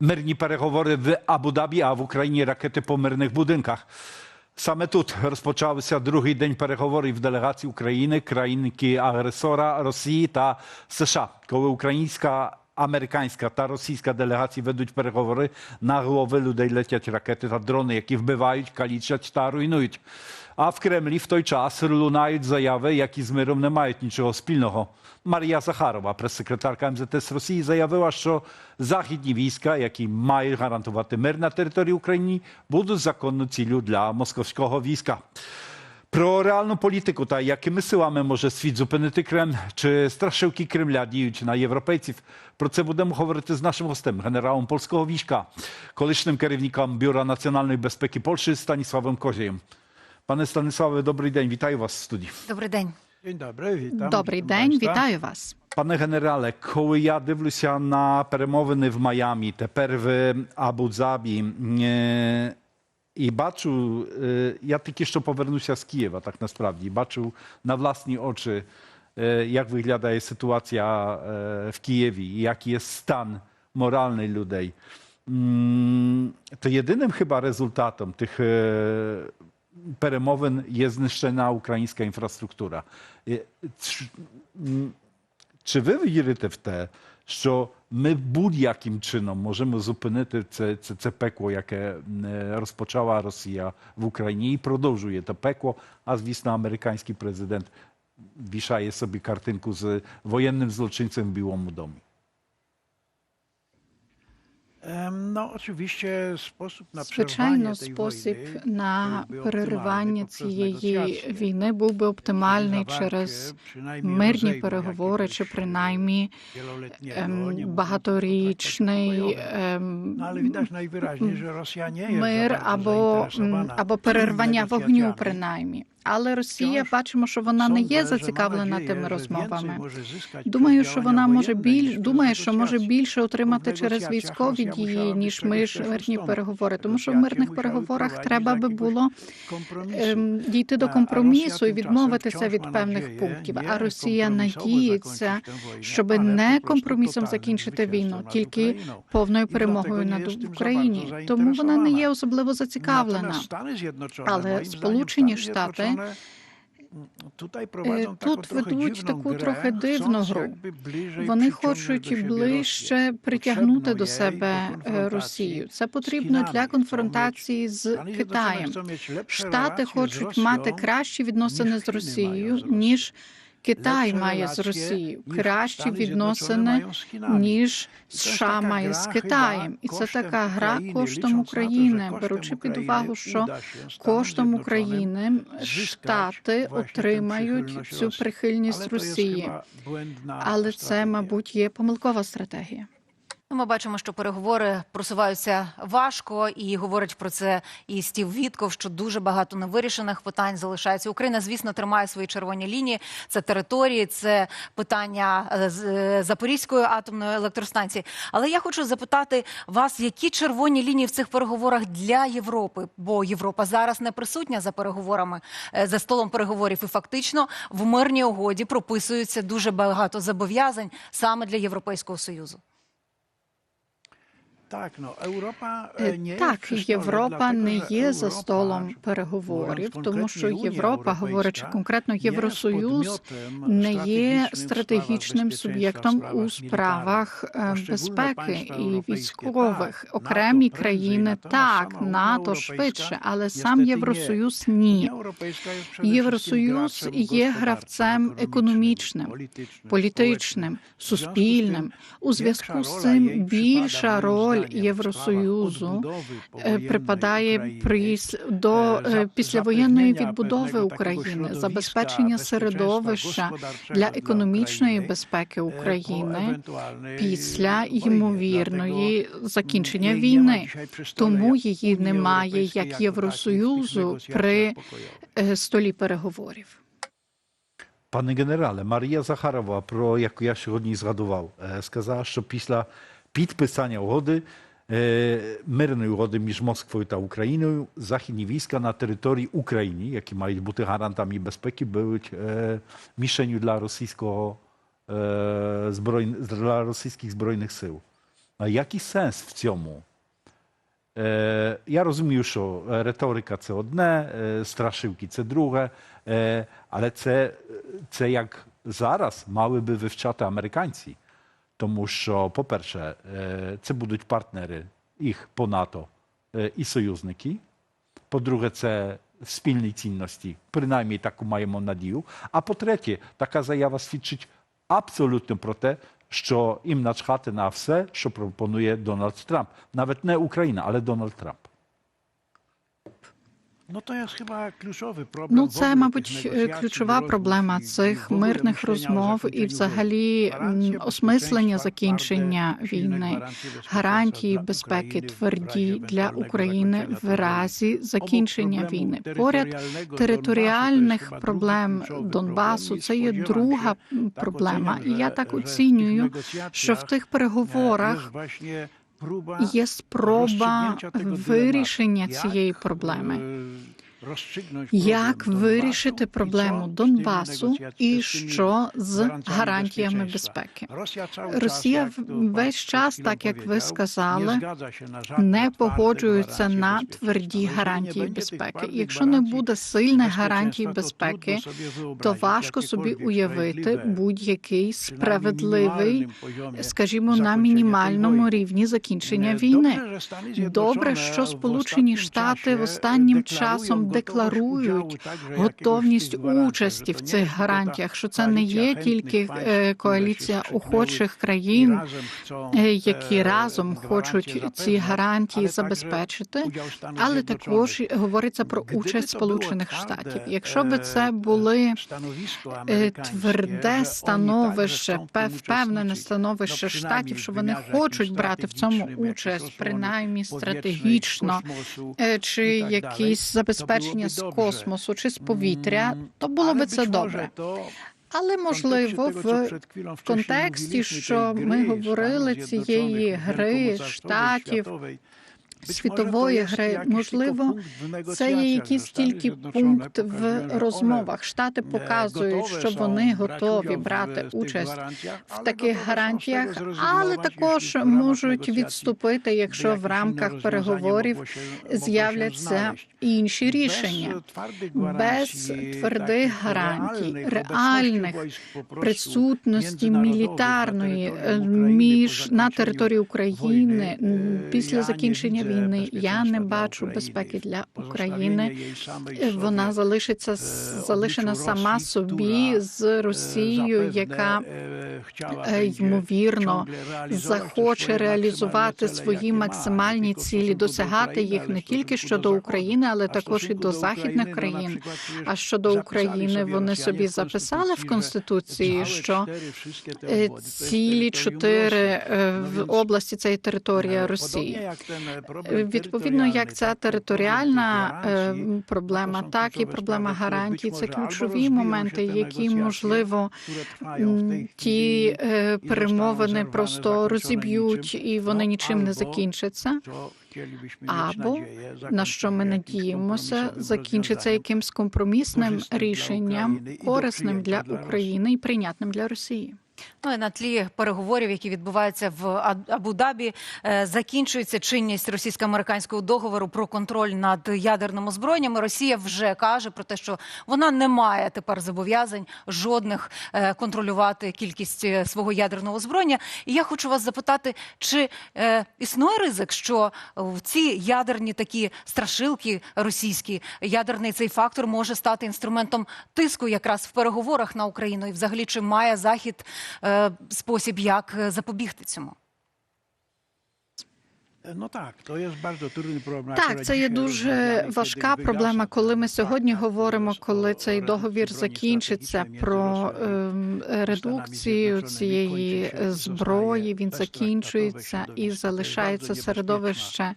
Мирні переговори в Абу-Дабі, а в Україні ракети по мирних будинках. Саме тут розпочався другий день переговорів делегацій України, країнки-агресора Росії та США, коли українська. Американська та російська делегації ведуть переговори на голови людей летять ракети та дрони, які вбивають, калічать та руйнують. А в Кремлі в той час лунають заяви, які з миром не мають нічого спільного. Марія Захарова, прес-секретарка МЗТ з Росії, заявила, що західні війська, які мають гарантувати мир на території України, будуть законною ціллю для московського війська. Про реальну політику та якими силами може світ зупинити Кремль, чи страшилки Кремля діють на європейців. Про це будемо говорити з нашим гостем, генералом польського війська, колишнім керівником Бюра національної безпеки Польщі Станіславом Козієм. Пане Станіславе, добрий день, вітаю вас в студії. Добрий день. Dzień dobry, witam. Добрий witam день, państwa. вітаю вас. Пане генерале, коли я дивлюся на перемовини в Майамі, тепер в Абу-Дзабі, е, і бачу, е, я тільки що повернувся з Києва, так насправді, бачу на власні очі, е, як виглядає ситуація е, в Києві, і який є стан моральний людей. М, То єдиним chyba результатом тих е, перемовин є знищена українська інфраструктура. Е, ц- м, чи ви вірите в те, що ми будь-яким чином можемо зупинити це, це, це пекло, яке е, розпочала Росія в Україні і продовжує те пекло, а звісно, американський президент вішає собі картинку з воєнним злочинцем в Білому домі. No, oczywiście sposób na Звичайно, спосіб на переривання цієї війни був би оптимальний через мирні переговори, чи принаймні ем, багаторічний ем, мир або, або перервання вогню, принаймні. Але Росія бачимо, що вона не є зацікавлена тими розмовами. Думаю, що вона може wojenne біль думає, що може більше отримати через військові дії, ніж між перед мирні переговори. Тому що в мирних переговорах треба би було ем, дійти до компромісу і відмовитися від певних пунктів. А Росія надіється, щоб не компромісом закінчити війну, тільки повною перемогою над Україні. Тому вона не є особливо зацікавлена. Zdaniem, Сполучені Штати, Mm, Е, taką Тут ведуть таку трохи дивну гру. Вони хочуть ближче притягнути до себе е, Росію. Це потрібно для конфронтації з Китаєм. Штати хочуть мати кращі відносини з Росією. ніж Китай має з Росією, кращі відносини, ніж США має з Китаєм. І це така гра коштом України, беручи під увагу, що коштом України Штати отримають цю прихильність Росії. Але це, мабуть, є помилкова стратегія. Ну, Ми бачимо, що переговори просуваються важко, і говорить про це і Стів Вітков, що дуже багато невирішених питань залишається. Україна, звісно, тримає свої червоні лінії. Це території, це питання е, е, Запорізької атомної електростанції. Але я хочу запитати вас, які червоні лінії в цих переговорах для Європи? Бо Європа зараз не присутня за переговорами е, за столом переговорів, і фактично в мирній угоді прописується дуже багато зобов'язань саме для Європейського союзу. Так, ну, Європа Е, е, не є є за столом переговорів, тому що Європа, говорячи конкретно Євросоюз, не є стратегічним суб'єктом у справах е, безпеки і військових. Окремі країни так, НАТО швидше, але сам. Євросоюз ні. Євросоюз є гравцем економічним, політичним, суспільним. У зв'язку з цим більша роль Євросоюзу е, припадає до е, післявоєнної відбудови України, забезпечення середовища для економічної безпеки України після ймовірної закінчення війни. Тому її немає як Євросоюзу при е, столі переговорів. Пане генерале, Марія Захарова, про яку я сьогодні згадував, сказала, що після підписання угоди, е, мирної угоди між Москвою та Україною, західні війська на території України, які мають бути гарантами безпеки, будуть е, мішенью для російського е, зброй, для російських збройних сил. А який сенс в цьому? Е, я розумію, що риторика це одне, е, страшилки це друге, е, але це, це як зараз мали би вивчати американці. Тому що, по-перше, е, це будуть партнери їх по НАТО е, і союзники. По-друге, це спільні цінності, принаймні таку маємо надію. А по-третє, така заява свідчить абсолютно про те, що їм начхати на все, що пропонує Дональд Трамп. Навіть не Україна, але Дональд Трамп. No to jest chyba kluczowy problem. Ну, це, мабуть, ключова проблема цих мирних розмов і, взагалі, осмислення закінчення війни, гарантії безпеки тверді для України в разі закінчення війни. Поряд територіальних то проблем Донбасу, це є друга проблема. І я так в тих оцінюю, що в тих е, переговорах є спроба вирішення цієї проблеми. Е, Як вирішити проблему Донбасу і що з гарантіями безпеки? Росія, весь час, так як ви сказали, не згадується на тверді гарантії безпеки. Якщо не буде сильних гарантій безпеки, то важко собі уявити будь-який справедливий, скажімо, на мінімальному рівні закінчення війни. Добре, що Сполучені Штати останнім часом готовність декларують готовність участі в цих гарантіях, що це не є тільки е, коаліція охочих країн, е, які е, разом хочуть ці гарантії забезпечити. Але також говориться про участь Сполучених Штатів. Якщо би це були тверде становище, впевнене становище штатів, що вони хочуть брати в цьому участь, принаймні стратегічно. Чи якісь забезпечення то з космосу, чи з повітря, то було би це добре. Але можливо, в контексті, що ми говорили цієї гри штатів, світової гри, можливо, це є якийсь тільки пункт в розмовах. Штати показують, що вони готові брати участь в таких гарантіях, але також можуть відступити, якщо в рамках переговорів з'являться інші рішення. Без твердих гарантій, реальних присутності мілітарної е, між на території України війни, м, е, після закінчення widzę війни. Я не бачу безпеки для України. Е, Вона залишиться е, залишена сама собі з е, Росією, яка е, е, ймовірно захоче реалізувати свої максимальні цілі, досягати їх не тільки щодо України, але також і до західних країн. А щодо України вони собі записали в Конституції, що е, цілі чотири е, в області це є територія е, Росії. Відповідно, як ця територіальна е, проблема, так і проблема гарантій це ключові моменти, які можливо ті перемовини просто розіб'ють і вони нічим. нічим не закінчаться. Або на що ми надіємося, закінчиться якимсь компромісним рішенням, корисним для України і прийнятним для Росії. Ну і на тлі переговорів, які відбуваються в Абу-Дабі, е, закінчується чинність російсько-американського договору про контроль над ядерними озброєннями. Росія вже каже про те, що вона не має тепер зобов'язань жодних е, контролювати кількість е, свого ядерного озброєння. І я хочу вас запитати, чи існує ризик, що в ці ядерні такі страшилки російські, ядерний цей фактор може стати інструментом тиску якраз в переговорах на Україну, і взагалі чи має захід спосіб, як е, запобігти цьому? No tak, to jest bardzo trudny problem. Так, це є дуже важка проблема, коли ми сьогодні говоримо, коли цей договір закінчиться про ем, редукцію цієї е, зброї. Він закінчується і залишається середовище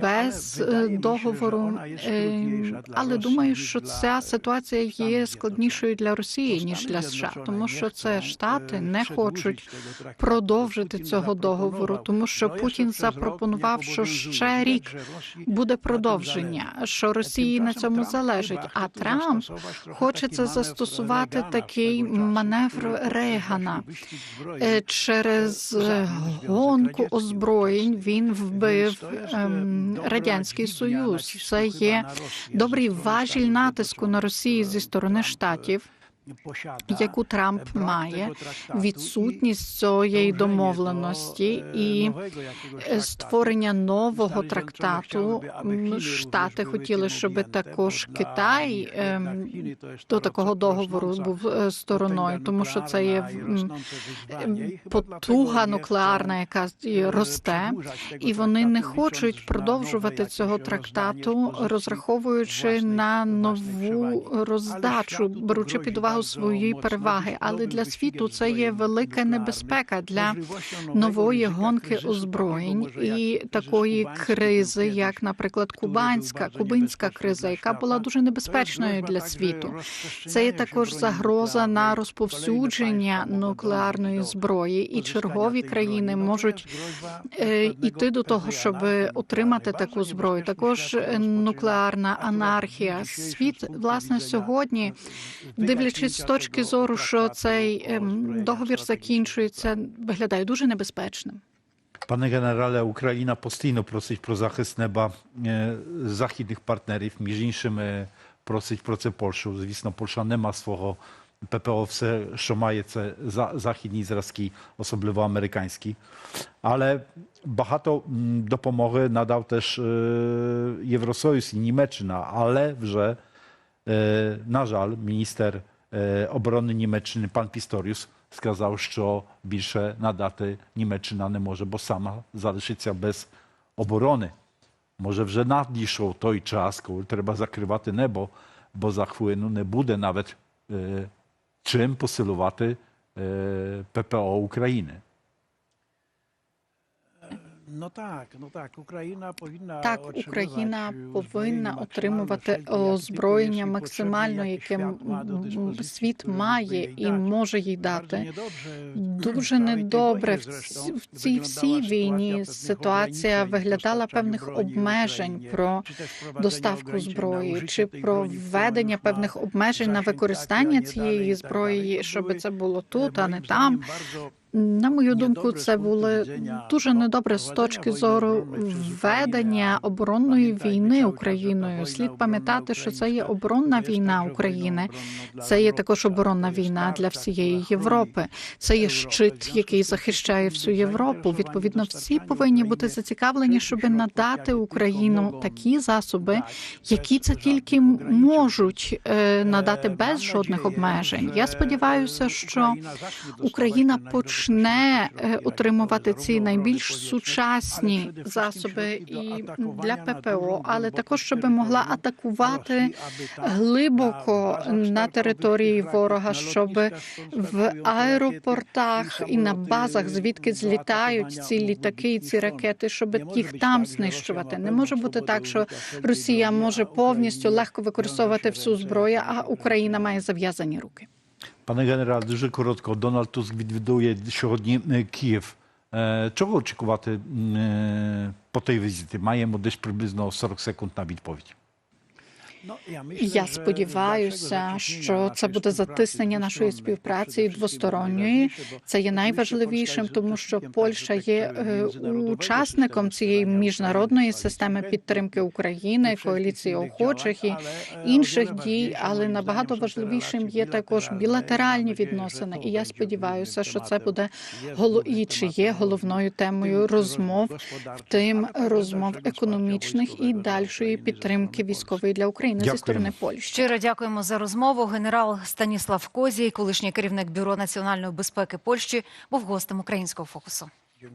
без е, договору. Ем, Але думаю, що ця ситуація є складнішою для Росії ніж для США, тому що це штати не хочуть продовжити цього договору, тому що Путін запропонував запропонував, що ще рік буде продовження, що Росії на цьому залежить. А Трамп хоче це застосувати такий маневр Рейгана. Е, Через е, гонку озброєнь він вбив ем, радянський союз. Це є добрий важіль натиску на Росію зі сторони штатів. Яку Трамп має, відсутність цієї домовленості і е, створення нового трактату. Штати хотіли, щоб також Китай ем, до такого договору був е, стороною, тому що це є потуга нуклеарна, яка росте, і вони не хочуть продовжувати цього трактату, розраховуючи на нову роздачу, беручи під увагу свої переваги. Але для світу це є велика небезпека для нової гонки озброєнь і такої кризи, як, наприклад, кубанська кубинська криза, яка була дуже небезпечною для світу. Це є також загроза на розповсюдження нуклеарної зброї, і чергові країни можуть е, іти до того, щоб отримати таку зброю. Також нуклеарна анархія. Світ власне сьогодні, дивлячись з точки зору, що цей ем, договір закінчується, виглядає дуже небезпечним. Panie generale, Україна постійно просить про захист неба е, західних партнерів, між іншим е, просить про це Польщу. Звісно, Польща не має свого ППО, все, що має, це за- західні зразки, особливо американські. Але багато м, допомоги надав też e, Євросоюз і Німеччина, але вже Е, На жаль, міністр е, оборони Німеччини пан Пісторіус сказав, що більше надати Німеччина не може, бо сама залишиться без оборони. Може, вже надійшов той час, коли треба закривати небо, бо за хвилину не буде навіть е, чим посилувати е, ППО України. No tak, no tak. Україна повинна Так, Україна повинна отримувати озброєння максимально, яке світ має і може їй дати. Дуже недобре в в цій всій війні ситуація виглядала певних обмежень про доставку зброї чи про введення певних обмежень на використання цієї зброї, щоб це було тут, а не там. На мою думку, це було дуже недобре з точки зору ведення оборонної війни Україною. Слід пам'ятати, що це є оборонна війна України. Це є також оборонна війна для всієї Європи. Це є щит, який захищає всю Європу. Відповідно, всі повинні бути зацікавлені, щоб надати Україну такі засоби, які це тільки можуть е, надати без жодних обмежень. Я сподіваюся, що Україна почне е, отримувати ці найбільш сучасні засоби і для ППО, але також щоб могла атакувати глибоко на території ворога, щоб в аеропортах і на базах, звідки злітають ці літаки і ці ракети, щоб їх там знищувати. Не може бути так, що Росія може повністю легко використовувати всю зброю, а Україна має зав'язані руки. Panie generale, дуже коротко. Дональд Туск відвідує сьогодні е, Київ. Е, Чого очікувати м, е, по той візиті? Маємо десь приблизно 40 секунд на відповідь. Я сподіваюся, що це буде затиснення нашої співпраці двосторонньої. Це є найважливішим, тому що Польща є е, учасником цієї міжнародної системи підтримки України, коаліції охочих і інших дій. Але набагато важливішим є також білатеральні відносини. І я сподіваюся, що це буде і чи є головною темою розмов, втим розмов економічних і дальшої підтримки військової для України зі Дякуємо. сторони Польщі. Щиро дякуємо за розмову. Генерал Станіслав Козій, колишній керівник бюро національної безпеки Польщі, був гостем українського фокусу.